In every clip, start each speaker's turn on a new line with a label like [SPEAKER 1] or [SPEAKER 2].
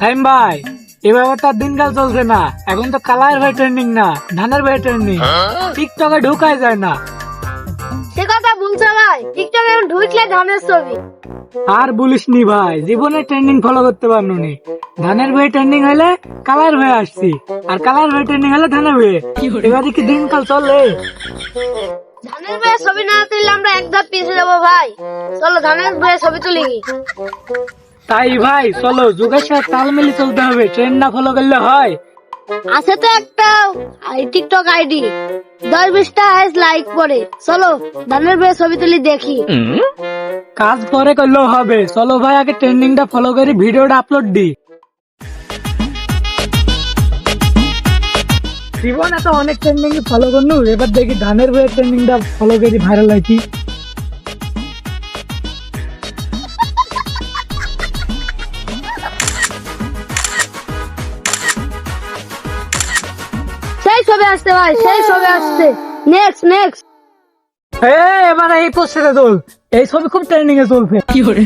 [SPEAKER 1] Time ভাই এভাবে তো আর দিনকাল চলছে না। এখন তো কালার ভাই ট্রেন্ডিং না ধানের ভাই ট্রেন্ডিং টিকটকে ঢুকাই যায় না।
[SPEAKER 2] সে কথা বলছে ভাই টিকটকে এখন ঢুকলে ধানের ছবি।
[SPEAKER 1] আর বলিস নি ভাই জীবনে ট্রেন্ডিং ফলো করতে পারল নি। ধানের ভাই ট্রেন্ডিং হলে কালার ভাই আসছি আর কালার ভাই ট্রেন্ডিং হলে ধানের ভাই। এবারে কি দিনকাল চলে।
[SPEAKER 2] ধানের বইয়ের ছবি না তুললে আমরা এক ধাপ পিছিয়ে যাব ভাই। চলো ধানের বইয়ের ছবি তুলি
[SPEAKER 1] তাই ভাই চলো যুগের সাথে তাল মিলি চলতে হবে ট্রেন্ড না ফলো করলে হয়।
[SPEAKER 2] আছে তো একটা আই- টিকটক আইডি দশ বিশটা হাইস লাইক করে চলো ধানের বইয়ের ছবি তুলি দেখি।
[SPEAKER 1] কাজ পরে করলেও হবে। চলো ভাই আগে ট্রেন্ডিংটা ফলো করি ভিডিওটা আপলোড দি। জীবনে তো অনেক ট্রেন্ডিং ফলো করলু এবার দেখি ধানের বইয়ের ট্রেন্ডিংটা ফলো করি ভাইরাল হয় কি
[SPEAKER 2] সেই ছবি আসছে ভাই সেই ছবি আসছে। নেক্সট নেক্সট
[SPEAKER 1] এবার এই পোস্টারে তোল এই ছবি খুব ট্রেন্ডিং এ চলছে। কি করে?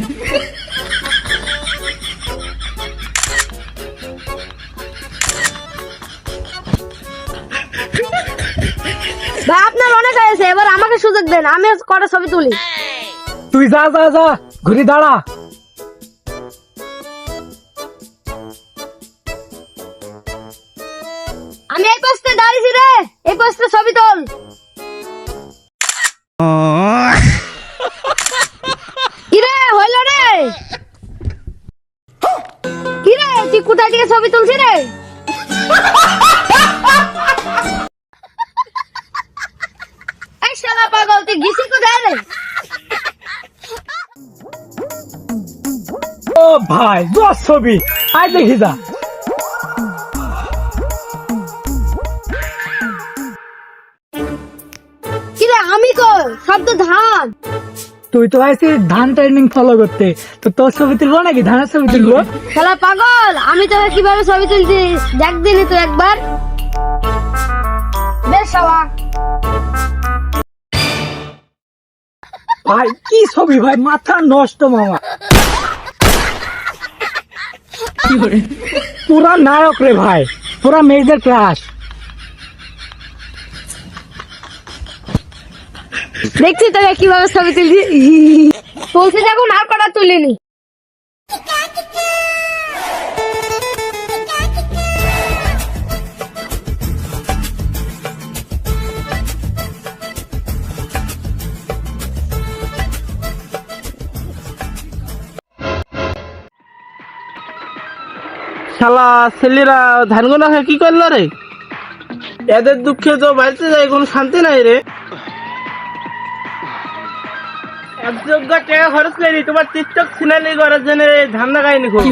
[SPEAKER 2] ভাই আপনার অনেক হয়েছে এবার আমাকে সুযোগ দেন আমি কটা ছবি তুলি।
[SPEAKER 1] তুই যা যা যা ঘুরি দাঁড়া।
[SPEAKER 2] আমি এই পোস্টে দাঁড়িয়েছি রে। এই পোস্টে ছবি তোল। কিরে, হইল রে। কিরে, তুই কোথায় থেকে ছবি তুলছি রে? তুই কোথায়
[SPEAKER 1] ভাই দশ ছবি আই দেখি যা।
[SPEAKER 2] সব তো ধান।
[SPEAKER 1] তুই তো ধান ট্রেন্ডিং ফলো করতে। তো তোর ছবি তুলবো নাকি? ধানের ছবি তুলবো?
[SPEAKER 2] শালা পাগল আমি তোকে কীভাবে ছবি তুলছি? দেখ দিলি তো একবার। বেশ শালা।
[SPEAKER 1] ভাই কি ছবি ভাই? মাথা নষ্ট মামা। পুরা নায়ক রে ভাই। পুরা মেয়েদের ক্লাস
[SPEAKER 2] দেখছি তোকে কীভাবে ছবি তুলছি তুলছি যখন আর কটা তুলিনি।
[SPEAKER 3] শালা ছেলেরা ধান গোনা কি করল রে? এদের দুঃখে তো বাড়িতে যায় কোনো শান্তি নাই রে। একযোগ্য টাকা খরচ করি তোমার টিকটক সিনালি করার জন্য ধান লাগাইনি খুব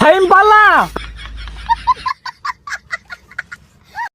[SPEAKER 1] সাইম পাল্লা!